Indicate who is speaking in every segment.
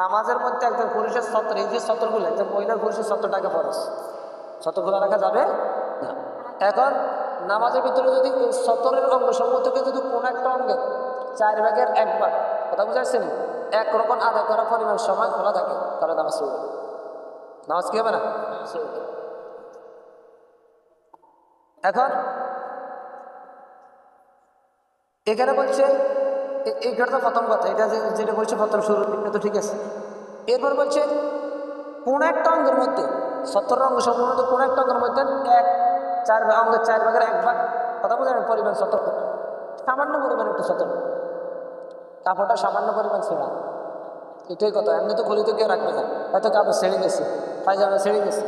Speaker 1: নামাজের মধ্যে একজন পুরুষের সত্তর এই যে সত্তরগুলো একজন মহিলার পুরুষের সত্তর টাকা খরচ সত্তরগুলো রাখা যাবে না। এখন নামাজের ভিতরে যদি সত্তরের অঙ্গ সমূহ থেকে যদি কোনো একটা অঙ্গে চার ভাগের এক ভাগ, কথা বুঝাচ্ছেন এক রকম আদায় করার পরিমাণ সময় খোলা থাকে, তাহলে নামাজ চলবে। নামাজ কি হবে না। এখন এখানে বলছে এইটা তো প্রথম কথা। এটা যেটা বলছে প্রথম শুরু এটা তো ঠিক আছে। এরপর বলছে, কোন একটা অঙ্গের মধ্যে, সত্তর অঙ্গ সম্পূর্ণ কোন একটা অঙ্গের মধ্যে এক, চার অঙ্গের চার ভাগের এক ভাগ। কথা বোঝেন পরিমাণ সতর্ক সামান্য পরিমাণ একটু সতর্ক কাপড়টা সামান্য পরিমাণ ছেঁড়া। এটাই কথা। এমনি তো খুলিতে কেউ রাখবে না। হয়তো কাপড় ছেড়ে গেছে। পায়জামা ছেড়ে গেছে।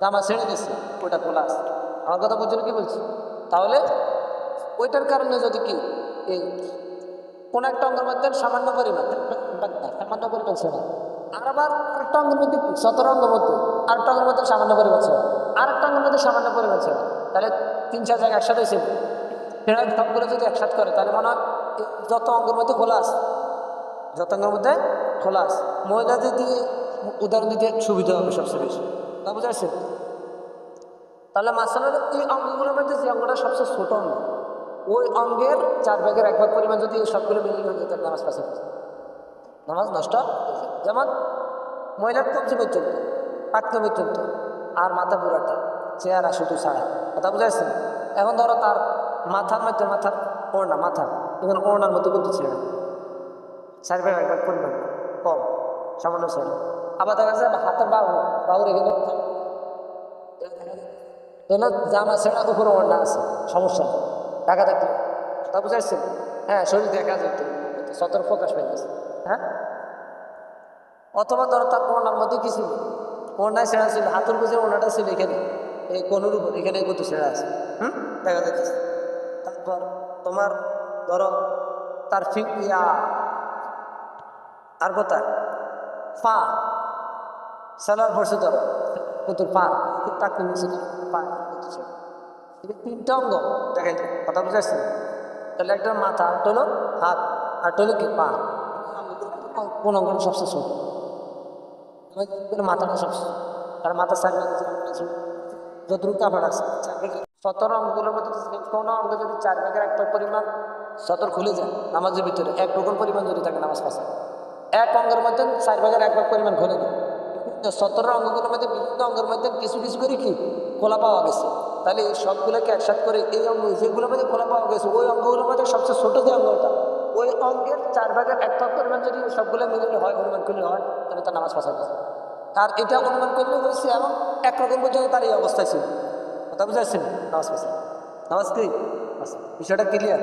Speaker 1: জামা ছেড়ে গেছে। ওটা খোলা আছে। আমার কথা বুঝছেন কি বলছি? তাহলে ওইটার কারণে যদি কি কোন একটা অঙ্গের মধ্যে সামান্য পরিমাণ সামান্য পরিমাণ ছেড়া আর আবার আরেকটা অঙ্গের মধ্যে? সতেরো অঙ্গের মধ্যে আরেকটা অঙ্গের মধ্যে সামান্য পরিমাণ ছেড়া আরেকটা অঙ্গের মধ্যে সামান্য পরিমাণ ছেড়া তাহলে তিন, চার জায়গায় একসাথে ছিল। সেটা সবগুলো যদি একসাথে করে, তাহলে মনে হয় যত অঙ্গের মধ্যে খোলা আছে, যত অঙ্গের মধ্যে খোলা আছে মহিলাদের দিয়ে উদাহরণ দিতে সুবিধা হবে সবচেয়ে বেশি। না বুঝতে পারছেন তাহলে মাসালার এই অঙ্গগুলোর মধ্যে যে অঙ্গটা সবচেয়ে ছোট অঙ্গ ওই অঙ্গের চার ভাগের এক ভাগ পরিমাণ যদি সবগুলো মিলিয়ে হয়ে যেত নামাজ পাশে নামাজ নষ্ট? যেমন মহিলার কবজি পর্যন্ত পাকনা পর্যন্ত আর মাথা পুরাটা চেহারা শুধু ছাড়া কথা বুঝাইছেন? এখন ধরো তার মাথার মধ্যে মাথার ওড়না, মাথা, এখানে ওড়নার মধ্যে কিন্তু ছেড়ে। চার ভাগ এক ভাগ পরিমাণ, কম, সামান্য ছেড়ে। আবার দেখা যাচ্ছে হাতের বাহু বাহুর এখানে তাহলে জামা ছেঁড়া, উপরে ওড়না আছে, সমস্যা নেই। টাকা থাকলে তা বুঝাচ্ছেন হ্যাঁ শরীর দেখা যেত সতর প্রকাশ গেছে হ্যাঁ? অথবা ধরো তার ওড়নার মধ্যে কিছু নেই। ওড়নায় ছেঁড়া ছিল। হাতুর বুঝে ওড়নাটা ছিল এখানে। এই কোনুর উপর, এখানে কত ছেঁড়া আছে। হুম? দেখা যাচ্ছে। তারপর তোমার, ধরো, তার ফিক ইয়া, আর কোথায়? পা সালোয়ার পড়ছে ধরো। কুতুর পা টাকতে নিচে পা কুতুর এই তিনটা অঙ্গ। দেখেন, কথা বুঝাচ্ছি তাহলে একটা মাথা একটা হলো হাত আর হলো কি? পা। কোন অঙ্গটা সবচেয়ে ছোট? মাথাটা সবচেয়ে মাথার সাইড যতটুকু কাপড় আছে সতেরো অঙ্গগুলোর মধ্যে কোনো অঙ্গ যদি চার ভাগের একটা পরিমাণ, সতর খুলে যায় নামাজের ভিতরে, এক রকম পরিমাণ যদি থাকে নামাজ পাশে এক অঙ্গের মধ্যে চার ভাগের এক ভাগ পরিমাণ খুলে যায়। সতেরো অঙ্গগুলোর মধ্যে বিভিন্ন অঙ্গের মধ্যে কিছু কিছু করে কি? খোলা পাওয়া গেছে। তাহলে এই সবগুলোকে একসাথ করে এই অঙ্গ, যেগুলো মধ্যে খোলা পাওয়া গেছে, ওই অঙ্গগুলোর মধ্যে সবচেয়ে ছোট যে অঙ্গটা, ওই অঙ্গের চার ভাগের এক ভাগ পরিমাণ যদি সবগুলো মিলে হয়, অনুমান করলে হয়, তাহলে তার নামাজ পাশা গেছে আর এটা অনুমান করলে হয়েছে এবং একরকম পর্যন্ত তার এই অবস্থায় ছিল। কথা বুঝতে পারছেন? নামাজ পাশা নামাজ কি? বিষয়টা ক্লিয়ার